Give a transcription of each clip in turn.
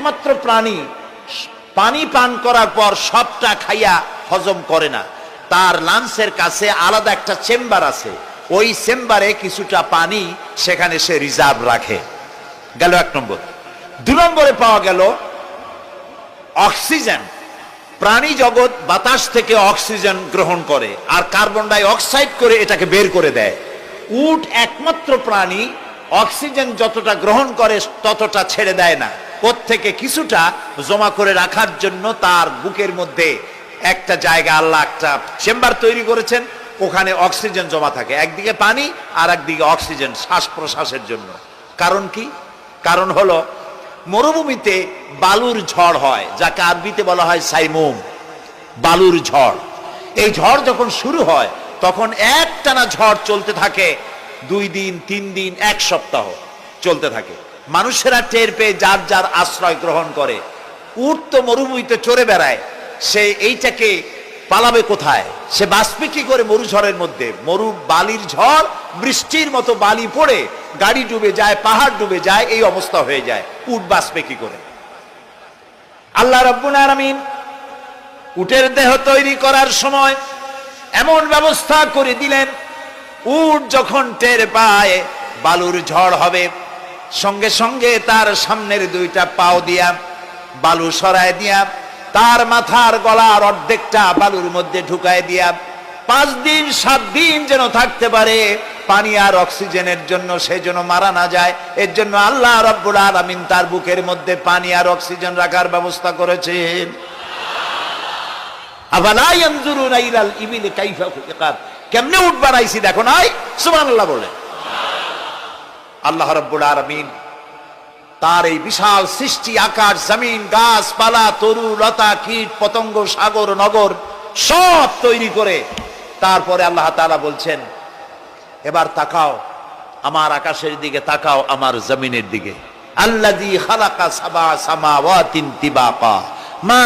একমাত্র প্রাণী, পানি পান করার পর সবটা খাইয়া হজম করে না। তার লাঞ্চের কাছে আলাদা একটা চেম্বার আছে। ওই চেম্বারে কিছুটা পানি সেখানে সে রিজার্ভ রাখে। গেল এক নম্বর। দু নম্বরে পাওয়া গেল অক্সিজেন। প্রাণী জগৎ বাতাস থেকে অক্সিজেন গ্রহণ করে, আর কার্বন ডাই অক্সাইড করে এটাকে বের করে দেয়। উট একমাত্র প্রাণী অক্সিজেন যতটা গ্রহণ করে ততটা ছেড়ে দেয় না। থেকে কিছুটা জমা করে রাখার জন্য তার বুকের মধ্যে একটা জায়গা আল্লাহ একটা চেম্বার তৈরি করেছেন, ওখানে অক্সিজেন জমা থাকে। একদিকে পানি আর একদিকে অক্সিজেন শ্বাস প্রশ্বাসের জন্য। কারণ কি? কারণ হলো, মরুভূমিতে বালুর ঝড় হয়, যাকে আরবিতে বলা হয় সাইমুম। বালুর ঝড়। এই ঝড় যখন শুরু হয়, তখন একটানা ঝড় চলতে থাকে দুই দিন, তিন দিন, এক সপ্তাহ চলতে থাকে। মানুষেরা টের পেয়ে যার যার আশ্রয় গ্রহণ করে। উট তো মরুভূমিতে চড়ে বেড়ায়। সে এইটাকে পালাবে কোথায়? সে বাঁচবে কি করে মরু ঝড়ের মধ্যে? মরু বালির ঝড়, বৃষ্টির মতো বালি পড়ে, গাড়ি ডুবে যায়, পাহাড় ডুবে যায়, এই অবস্থা হয়ে যায়। উট বাঁচবে কি করে? আল্লাহ রব্বুল আলামিন উটের দেহ তৈরি করার সময় এমন ব্যবস্থা করে দিলেন উট যখন টের পায়, বালুর ঝড় হবে। সঙ্গে সঙ্গে তার সামনের দুইটা পাও দিয়া বালু সরায় দিয়া, তার মাথার গলার অর্ধেকটা বালুর মধ্যে ঢুকায় দিয়া, পাঁচ দিন, সাত দিন যেন থাকতে পারে, পানি আর অক্সিজেনের জন্য সে যেন মারা না যায়। এর জন্য আল্লাহ রব্বুল আলামিন তার বুকের মধ্যে পানি আর অক্সিজেন রাখার ব্যবস্থা করেছেন। কেমনে উট বানাইছি দেখো নাই? সুবহানাল্লাহ বলে। আল্লাহ রাব্বুল আলামিন তার এই বিশাল সৃষ্টি, আকাশ, জমিন, গাছপালা, তরু, লতা, কীট, পতঙ্গ, সাগর, নগর, সব তৈরি করে তারপরে আল্লাহ তাআলা বলছেন, এবার তাকাও, আমার আকাশের দিকে তাকাও, আমার জমিনের দিকে। তিবাকা, মা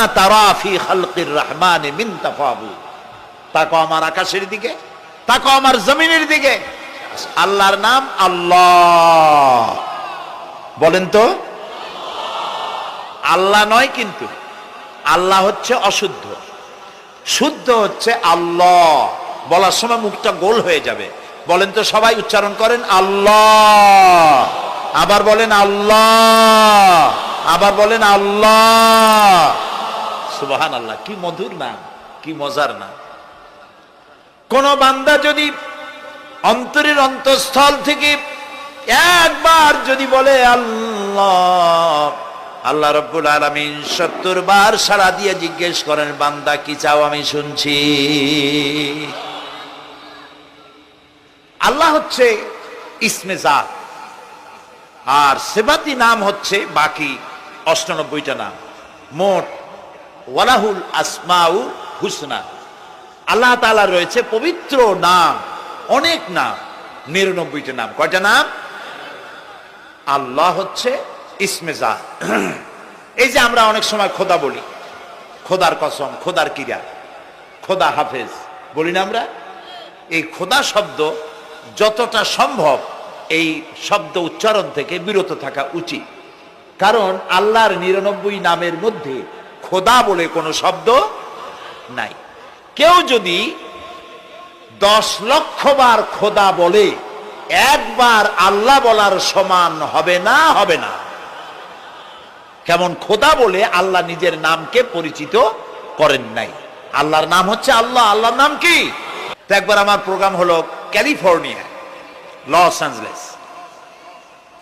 তাকাও আমার আকাশের দিকে। তাকাও আমার জমিনের দিকে। আল্লাহর নাম আল্লাহ। বলেন তো? আল্লাহ নয় কিন্তু, আল্লাহ হচ্ছে অশুদ্ধ। শুদ্ধ হচ্ছে আল্লাহ। বলার সময় মুখটা গোল হয়ে যাবে। বলেন তো সবাই উচ্চারণ করেন, আল্লাহ। আবার বলেন, আল্লাহ। আবার বলেন, আল্লাহ। সুবাহান আল্লাহ কি মধুর নাম, কি মজার নাম। কোন বান্দা যদি অন্তরের অন্তঃস্থল থেকে একবার যদি বলে, আল্লাহ আল্লাহ রব্বুল আলমিন সত্তর বার সারা দিয়ে জিজ্ঞেস করেন, বান্দা, কি চাও আমি শুনছি? আল্লাহ হচ্ছে ইসমে জাত। আর সেবাতি নাম হচ্ছে বাকি অষ্টানব্বইটা নাম। মোট ওয়ালাহুল আসমাউ হুসনা। আল্লাহ তাআলা রয়েছে পবিত্র নাম, অনেক নাম, নিরানব্বইটা নাম। কয়টা নাম? আল্লাহ হচ্ছে ইসমে জাত এই যে আমরা অনেক সময় খোদা বলি, খোদার কসম, খোদার কিরা, খোদা হাফেজ, বলি না আমরা? এই খোদা শব্দ যতটা সম্ভব এই শব্দ উচ্চারণ থেকে বিরত থাকা উচিত। কারণ আল্লাহর নিরানব্বই নামের মধ্যে খোদা বলে কোনো শব্দ নাই। কেউ যদি দশ লক্ষ বার খোদা বলে, একবার আল্লাহ বলার সমান হবে না হবে না। কেমন খোদা বলে আল্লাহ নিজের নামকে পরিচিত করেন নাই। আল্লাহর নাম হচ্ছে আল্লাহ। আল্লাহর নাম কি? তো একবার আমার প্রোগ্রাম হলো ক্যালিফোর্নিয়া, লস অ্যাঞ্জেলেস।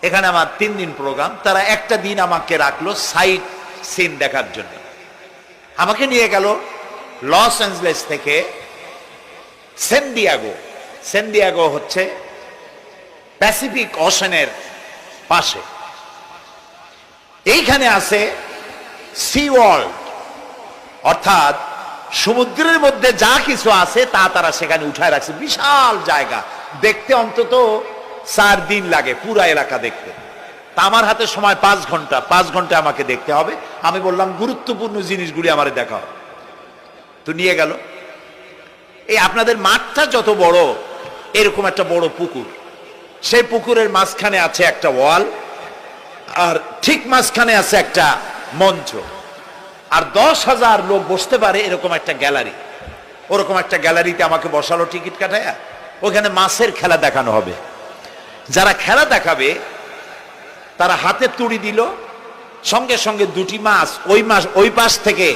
এখানে আমার তিন দিন প্রোগ্রাম। তারা একটা দিন আমাকে রাখল সাইট সিন দেখার জন্য। আমাকে নিয়ে গেল লস অ্যাঞ্জেলেস থেকে সেন্ডিয়াগো সেন্ডিয়াগো হচ্ছে প্যাসিফিক ওশানের পাশে। এইখানে আছে সি ওয়ার্ল্ড, অর্থাৎ সমুদ্রের মধ্যে যা কিছু আছে তা তারা সেখানে উঠায় রাখছে। বিশাল জায়গা। দেখতে অন্তত চার দিন লাগে পুরা এলাকা দেখতে। তা আমার হাতে সময় পাঁচ ঘণ্টা। পাঁচ ঘণ্টা আমাকে দেখতে হবে। আমি বললাম, গুরুত্বপূর্ণ জিনিসগুলি আমার দেখা হবে তো নিয়ে গেল। এই আপনাদের মাঠটা যত বড়, এরকম একটা বড় পুকুর। সেই পুকুরের মাঝখানে আছে একটা ওয়াল, আর ঠিক মাঝখানে আছে একটা মঞ্চ। আর দশ হাজার লোক বসতে পারে এরকম একটা গ্যালারি। ওরকম একটা গ্যালারিতে আমাকে বসালো টিকিট কাটায়া ওখানে মাছের খেলা দেখানো হবে। যারা খেলা দেখাবে, তারা হাতে তুড়ি দিল। সঙ্গে সঙ্গে দুটি মাছ ওই মাস ওই পাশ থেকে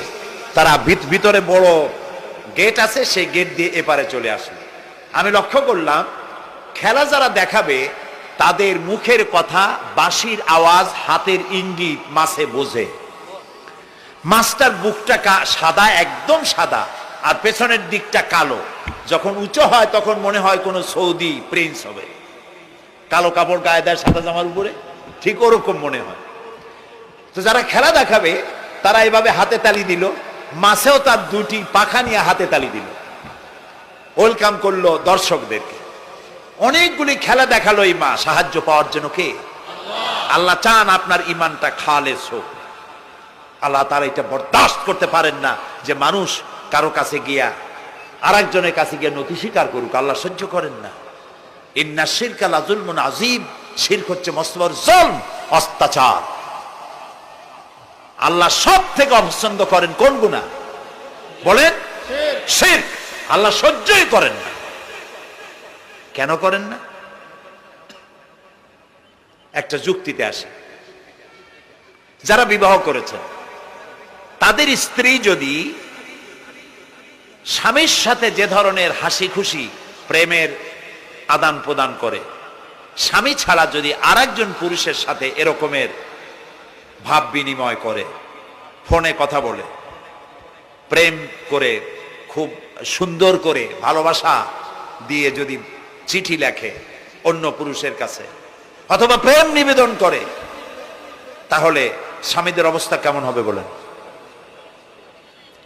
তারা ভিত- ভিতরে বড় গেট আছে, সেই গেট দিয়ে এপারে চলে আসলো। আমি লক্ষ্য করলাম, খেলা যারা দেখাবে, তাদের মুখের কথা, বাঁশির আওয়াজ, হাতের ইঙ্গিত মাছে বোঝে। মাছটার বুকটা সাদা, একদম সাদা, আর পেছনের দিকটা কালো। যখন উঁচু হয়, তখন মনে হয় কোনো সৌদি প্রিন্স হবে। কালো কাপড় গায়ে দেয় সাদা জামার উপরে, ঠিক ওরকম মনে হয়। তো যারা খেলা দেখাবে, তারা এভাবে হাতে তালি দিল মাছেও তার দুটি পাখা নিয়ে হাতে তালি দিল। ওয়েলকাম করল দর্শকদেরকে। অনেকগুলি খেলা দেখাল এই মা, সাহায্য পাওয়ার জন্য কে? আল্লাহ চান আপনার ইমানটা খালেস হোক। আল্লাহ তারা এটা বরদাস্ত করতে পারেন না যে মানুষ কারও কাছে গিয়া আরেকজনের কাছে গিয়ে নথি স্বীকার করুক, আল্লাহ সহ্য করেন না। ইন্না শিরকা লাজুলমুন আজিব শিরক হচ্ছে মস্তবর জলম, অত্যাচার। আল্লাহ সব থেকে অপছন্দ করেন কোন গুণা বলেন আল্লাহ সহ্যই করেন না। কেন করেন না? একটা যুক্তিতে আসে। যারা বিবাহ করেছেন, তাদের স্ত্রী যদি স্বামীর সাথে যে ধরনের হাসি খুশি প্রেমের আদান প্রদান করে, স্বামী ছাড়া যদি আরেকজন পুরুষের সাথে এরকমের ভাব বিনিময় করে, ফোনে কথা বলে, প্রেম করে, খুব সুন্দর করে ভালোবাসা দিয়ে যদি চিঠি লেখে অন্য পুরুষের কাছে, অথবা প্রেম নিবেদন করে, তাহলে স্বামীদের অবস্থা কেমন হবে বলেন?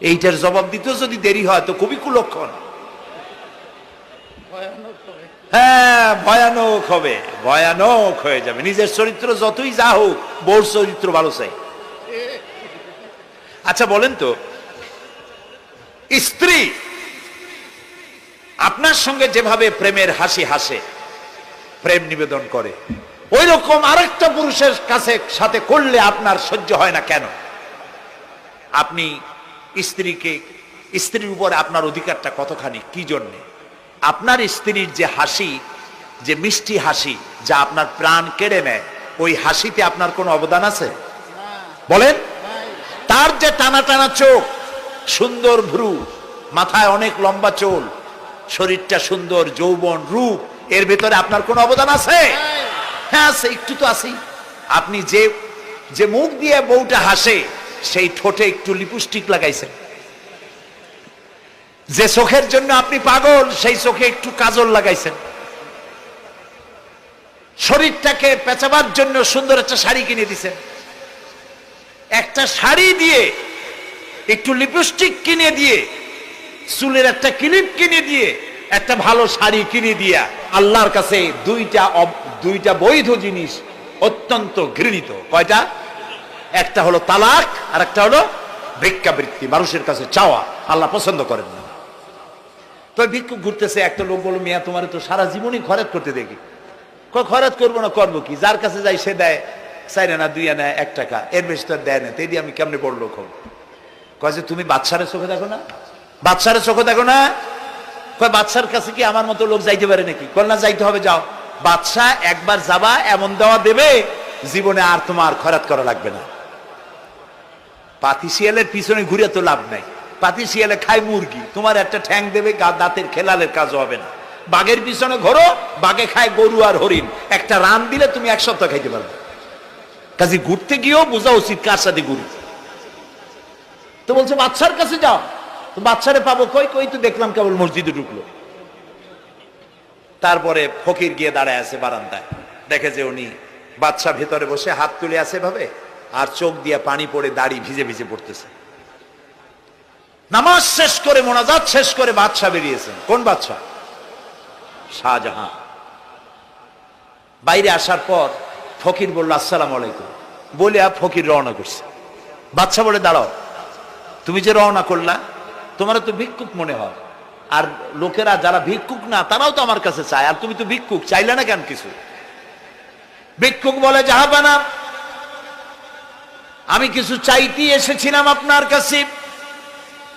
এইটার জবাব দিতেও যদি দেরি হয়, তো খুবই কুলক্ষণ। হ্যাঁ ভয়ানক হবে, ভয়ানক হয়ে যাবে। নিজের চরিত্র যতই যা হোক বউর চরিত্র ভালো চাই। আচ্ছা বলেন তো, স্ত্রী আপনার সঙ্গে যেভাবে প্রেমের হাসি হাসে, প্রেম নিবেদন করে ওই রকম আরেকটা পুরুষের কাছে, সাথে করলে আপনার সহ্য হয় না কেন? আপনি স্ত্রীকে, স্ত্রীর উপরে আপনার অধিকারটা কতখানি? কি জন্যে? আপনার স্ত্রীর যে হাসি, যে মিষ্টি হাসি, যা আপনার প্রাণ কেড়ে নেয়, ওই হাসিতে আপনার কোনো অবদান আছে? বলেন। তার যে টানা টানা চোখ, সুন্দর ভ্রু, মাথায় অনেক লম্বা চোল, শরীরটা সুন্দর, যৌবন, রূপ, এর ভেতরে আপনার কোনো অবদান আছে? হ্যাঁ আছে, একটু তো আছেই। আপনি যে যে মুখ দিয়ে বউটা হাসে, সেই ঠোঁটে একটু লিপস্টিক লাগাইছেন। যে চোখের জন্য আপনি পাগল, সেই চোখে একটু কাজল লাগাইছেন। শরীরটাকে পেঁচাবার জন্য সুন্দর একটা শাড়ি কিনে দিছেন। একটা শাড়ি দিয়ে, একটু লিপস্টিক কিনে দিয়ে, চুলের একটা ক্লিপ কিনে দিয়ে, একটা ভালো শাড়ি কিনে দিয়া আল্লাহর কাছে দুইটা দুইটা বৈধ জিনিস অত্যন্ত ঘৃণিত। কয়টা? একটা হলো তালাক আর একটা হলো ভিক্ষাবৃত্তি, মানুষের কাছে চাওয়া। আল্লাহ পছন্দ করেন না। তো ভিক্ষুক ঘুরতেছে, একটা লোক বলো মিয়া, তোমার তো সারা জীবনই খরচ করতে দেখি। খরচ করব না, করব কি? যার কাছে যাই, সে দেয় চাই না দুই আনা এক টাকা। এর বেশি তো দেয় না। তাই আমি কেমনে বড় লোক হব? কয় যে, তুমি বাচ্চারে চোখে দেখো না? বাচ্চারে চোখে দেখো না? কয় বাচ্চার কাছে কি আমার মতো লোক যাইতে পারে নাকি? কল না, যাইতে হবে, যাও। বাচ্চা একবার যাবা, এমন দেওয়া দেবে, জীবনে আর তোমার খরাত করা লাগবে না। পাতি শিয়ালের পিছনে ঘুরে তো লাভ নাই। পাতি শিয়ালে খায় মুরগি। তোমার একটা ঠ্যাং দেবে দাঁতের খেলালের কাজ হবে না। বাঘের পিছনে ঘোরো, বাঘে খায় গরু আর হরিণ। একটা রান দিলে তুমি এক সপ্তাহ খাইতে পারবে। কাজে ঘুরতে গিয়েও বোঝা উচিত কার সাথে ঘুরি। তো বলছে বাচ্চার কাছে যাও। তো বাচ্চারে পাবো কই? কই তো দেখলাম কেবল মসজিদে ঢুকলো। তারপরে ফকির গিয়ে দাঁড়ায় আছে বারান্দায়। দেখে যে উনি বাচ্চা ভেতরে বসে হাত তুলে আছে ভাবে আর চোখ দিয়ে পানি পড়ে দাড়ি ভিজে ভিজে পড়তেছে। নামাজ শেষ করে মোনাজাত শেষ করে বাচ্চা বেরিয়েছেন। কোন বাচ্চা শাহজাহান। বাইরে আসার পর ফকির বলল, আসসালাম আলাইকুম। বলে আর ফকির রওনা করছে। বাচ্চা বলে, দাঁড়াও, তুমি যে রওনা করলা তোমার তো ভিক্ষুক মনে হয়। আর লোকেরা যারা ভিক্ষুক না, তারাও তো আমার কাছে চায়। আর তুমি তো ভিক্ষুক, চাইলে না কেন কিছু? ভিক্ষুক বলে যাহাবানা আমি কিছু চাইতে এসেছিলাম আপনার কাছে।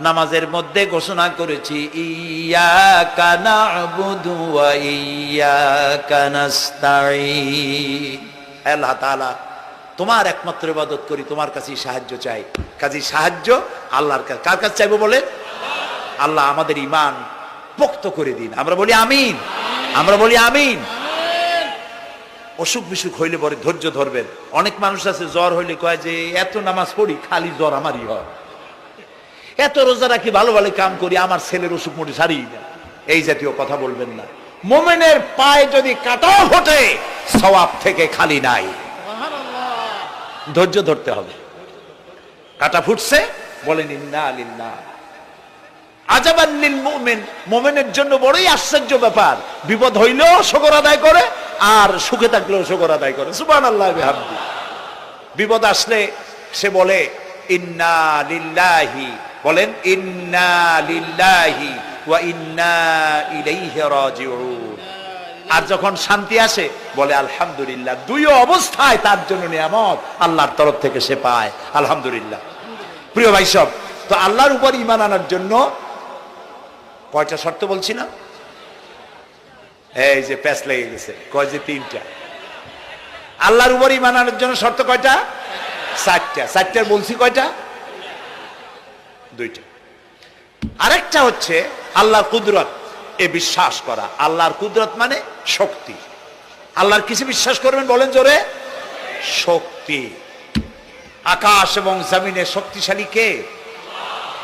নামাজের মধ্যে ঘোষণা করেছি ইয়া কানা ইয়া আল্লাহ তাআলা, তোমার একমাত্র ইবাদত করি, তোমার কাছেই সাহায্য চাই। কাজী সাহায্য আল্লাহর কাছে। কার কাছে চাইব বলে আল্লাহ আমাদের ইমান পোক্ত করে দিন। আমরা বলি আমিন। আমরা বলি আমিন। অসুখ বিসুখ হইলে পরে ধৈর্য ধরবেন। অনেক মানুষ আছে, জ্বর হইলে কয় যে, এত নামাজ পড়ি, খালি জ্বর আমারই হয়। এত রোজা রাখি ভালো ভালো কাম করি আমার ছেলের অসুখ মোটে সারিয়ে না এই জাতীয় কথা বলবেন না। মোমেনের পায়ে যদি কাটাও ফোটে সওয়াব থেকে খালি নাই। ধৈর্য ধরতে হবে। কাটা ফুটছে বলেন ইন্না আলিল্লাহ আজাবান্নিল মুমিন মুমিনের জন্য বড়ই আশ্চর্য ব্যাপার। বিপদ হইলেও শকর আদায় করে আর সুখে থাকলেও শকর আদায় করে। সুবহানাল্লাহ বিহামদি। বিপদ আসলে সে বলে ইন্না লিল্লাহি। বলেন, ইন্না লিল্লাহি ওয়া ইন্না ইলাইহি রাজিউন। আর যখন শান্তি আসে, বলে, আলহামদুলিল্লাহ। দুই অবস্থায় তার জন্য নিয়ামত আল্লাহর তরফ থেকে সে পায়। আলহামদুলিল্লাহ। প্রিয় ভাই সব, তো আল্লাহর উপর ইমান আনার জন্য কয়টা শর্ত বলছি না? এই যে প্যাচ লেগে গেছে, কয় যে তিনটা? আল্লাহর উপর ইমান আনার জন্য শর্ত কয়টা? চারটা। চারটার বলছি কয়টা? দুইটা। আরেকটা হচ্ছে আল্লাহর কুদরত, এ বিশ্বাস করা। আল্লাহর কুদরত মানে শক্তি। আল্লাহর কিছু বিশ্বাস করবেন বলেন জোরে? শক্তি। আকাশ এবং জমিনে শক্তিশালী কে?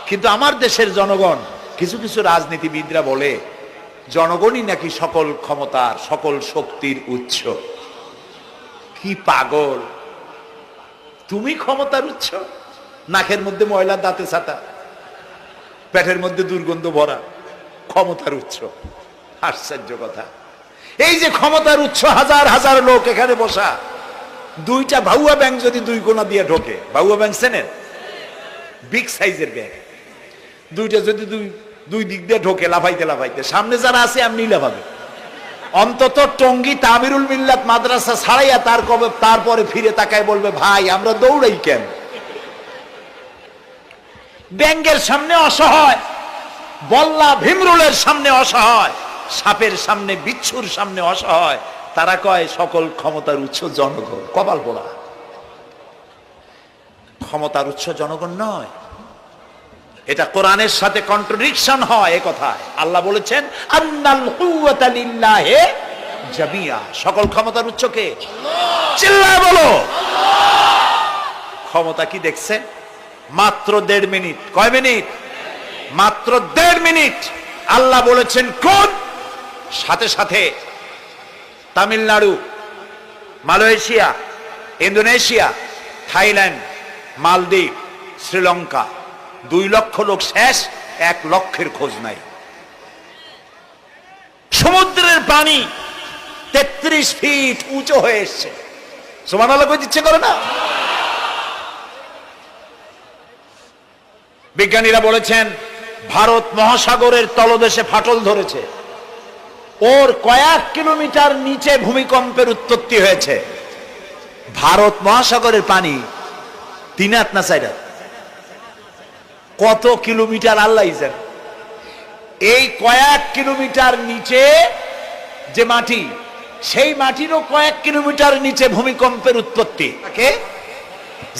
কিন্তু আমার দেশের জনগণ, কিছু কিছু রাজনীতিবিদরা বলে, জনগণই নাকি সকল ক্ষমতার, সকল শক্তির উৎস। কি পাগল। তুমি ক্ষমতার উৎস? নাকের মধ্যে ময়লা দাঁতে ছাতা। পেটের মধ্যে দুর্গন্ধ ভরা ক্ষমতার উৎস। আশ্চর্য কথা। এই যে ক্ষমতার উৎস, হাজার হাজার লোক এখানে বসা, দুইটা ভাউয়া ব্যাংক যদি দুই কোনা দিয়ে ঢোকে ভাউয়া ব্যাংক চেনেন? বিগ সাইজের ব্যাংক। দুইটা যদি দুই দুই দিক দিয়ে ঢোকে, লাফাইতে লাফাইতে। সামনে যারা আছে এমনি লাফাবে অন্তত টঙ্গি তামিরুল মিল্লাত মাদ্রাসা ছাড়াইয়া তার কবে তারপরে ফিরে তাকায় বলবে, ভাই, আমরা দৌড়াই কেন? ব্যাঙ্গের সামনে অসহায় বল্লা ভীমরুলের সামনে অসহায় সাপের সামনে বিচ্ছুর সামনে অসহায়। তারা কয় সকল ক্ষমতার উৎস জনগণ। কপাল পোড়া ক্ষমতার উৎস জনগণ নয়। এটা কোরআনের সাথে কন্ট্রোডিকশন হয় এ কথায়। আল্লাহ বলেছেন জামিয়া। সকল ক্ষমতার উৎস কে? চিল্লায় বলো। ক্ষমতা কি দেখছে? মাত্র দেড় মিনিট। কয় মিনিট? মাত্র দেড় মিনিট। আল্লাহ বলেছেন, কোন? সাথে সাথে তামিলনাড়ু, মালয়েশিয়া, ইন্দোনেশিয়া, থাইল্যান্ড, মালদ্বীপ, শ্রীলঙ্কা। দুই লক্ষ লোক শেষ, এক লক্ষের খোঁজ নাই। সমুদ্রের পানি তেত্রিশ ফিট উঁচু হয়ে এসছে। সমান আলো ইচ্ছে করে না? বিজ্ঞানীরা বলেছেন, ভারত মহাসাগরের তলদেশে ফাটল ধরেছে। ওর কয়েক কিলোমিটার নিচে ভূমিকম্পের উৎপত্তি হয়েছে। ভারত মহাসাগরের পানি তিন হাত না চার কত কিলোমিটার আল্লাহ এই কয়েক কিলোমিটার নিচে যে মাটি, সেই মাটিরও কয়েক কিলোমিটার নিচে ভূমিকম্পের উৎপত্তি।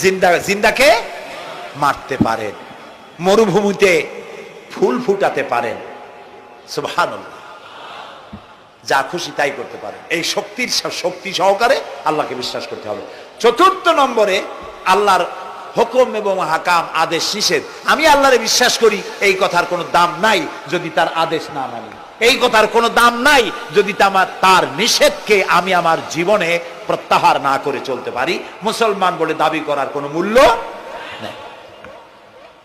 জিন্দা জিন্দাকে মারতে পারেন। মরুভূমিতে ফুল ফুটাতে পারেন। যা খুশি তাই করতে পারে এই শক্তির শক্তি সহকারে আল্লাহকে বিশ্বাস করতে হবে। চতুর্থ নম্বরে আল্লাহর হুকুম এবং হাকাম, আদেশ নিষেধ। আমি আল্লাহরে বিশ্বাস করি, এই কথার কোনো দাম নাই যদি তার আদেশ না মানি। এই কথার কোনো দাম নাই যদি তার নিষেধকে আমি আমার জীবনে প্রত্যাহার না করে চলতে পারি। মুসলমান বলে দাবি করার কোনো মূল্য নেই।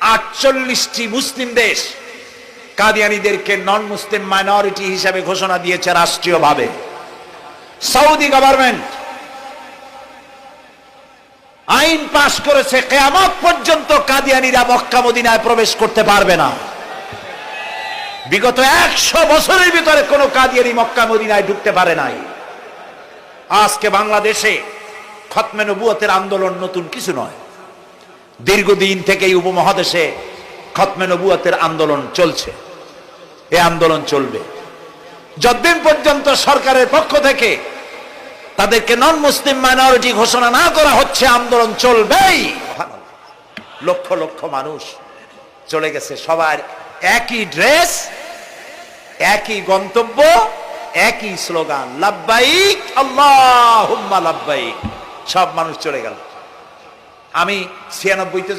আটচল্লিশটি মুসলিম দেশ কাদিয়ানিদেরকে নন মুসলিম মাইনরিটি হিসাবে ঘোষণা দিয়েছে রাষ্ট্রীয়ভাবে। সৌদি গভর্নমেন্ট আইন পাশ করেছে, কেয়ামত পর্যন্ত কাদিয়ানিরা মক্কা মদিনায় প্রবেশ করতে পারবে না। বিগত একশো বছরের ভিতরে কোনো কাদিয়ানি মক্কা মদিনায় ঢুকতে পারে নাই। আজকে বাংলাদেশে খতমে নবুয়তের আন্দোলন নতুন কিছু নয়। দীর্ঘদিন থেকে এই উপমহাদেশে খতমে নবুয়াতের আন্দোলন চলছে। এ আন্দোলন চলবে। যতদিন পর্যন্ত সরকারের পক্ষ থেকে তাদেরকে নন মুসলিম মাইনরিটি ঘোষণা না করা হচ্ছে, আন্দোলন চলবেই। লক্ষ লক্ষ মানুষ চলে গেছে। সবার একই ড্রেস, একই গন্তব্য, একই স্লোগান, লাব্বাইক আল্লাহ লাব্বাইক। সব মানুষ চলে গেল। আমি ছিয়ানব্বইতে